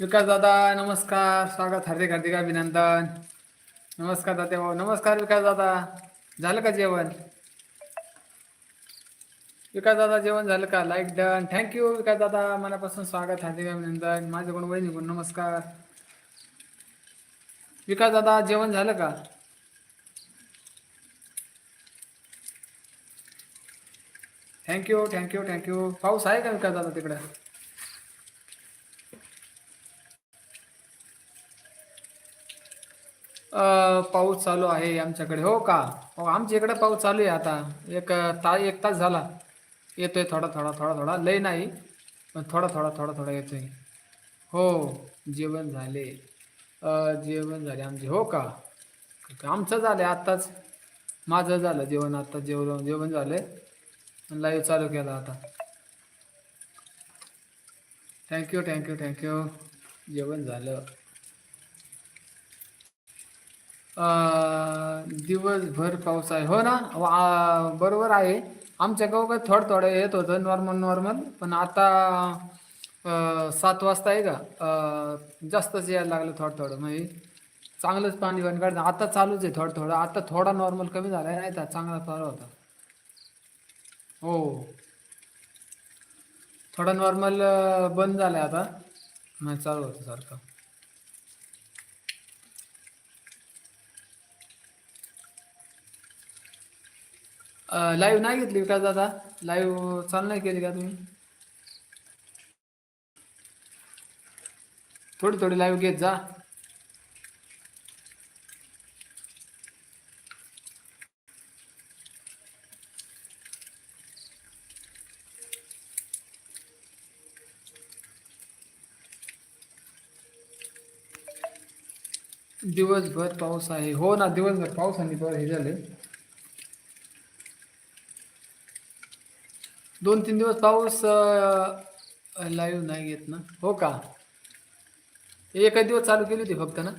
विकास दादा नमस्कार. स्वागत हार्दिक हार्दिक अभिनंदन. नमस्कार दादा भाऊ नमस्कार विकास दादा. झालं का जेवण? विकास दादा जेवण झालं का? लाईक डन थँक्यू विकास दादा. मनापासून स्वागत हार्दिक अभिनंदन. माझ्याकडून वहिनीकडून नमस्कार. विकास दादा जेवण झालं का? थँक्यू थँक्यू थँक्यू पाऊस आहे का विकास दादा तिकडं? पाऊस चालू आहे आमच्याकडे. हो का? हो आमच्या इकडे पाऊस चालू आहे आता. एक ता एक तास झाला. येतोय थोडा थोडा थोडा थोडा. लय नाही पण थोडा थोडा थोडा थोडा येतोय. हो जेवण झाले. जेवण झाले आमचे. हो का? आमचं झालं आत्ताच. माझं झालं जेवण आत्ता. जेवण जेवण झालं. लाईव्ह चालू केला आता. थँक्यू थँक्यू थँक्यू जेवण झालं. दिवसभर पाऊस आहे. हो ना? बरोबर आहे. आमच्या गावात थोडं थोडं येत होतं नॉर्मल नॉर्मल पण आता सात वाजता आहे का? जास्तच यायला लागलं थोडं थोडं म्हणजे चांगलंच पाणी पण काढतं आता चालूच आहे थोडं थोडं आता थोडा नॉर्मल कमी झाला आहे नाही तर चांगला चालू होता. हो. थोडा नॉर्मल बंद झालाय आता. नाही चालू होतं सारखं. लाईव्ह नाही घेतली का दादा? लाईव्ह चालू नाही केली का तुम्ही? थोडी थोडी लाईव्ह घेत जा. दिवसभर पाऊस आहे. हो ना दिवसभर पावसाने बरं हे झाले. दोन तीन दिवस पाऊस लाईव्ह नाही येत ना. हो का? एकच दिवस चालू केली होती फक्त ना?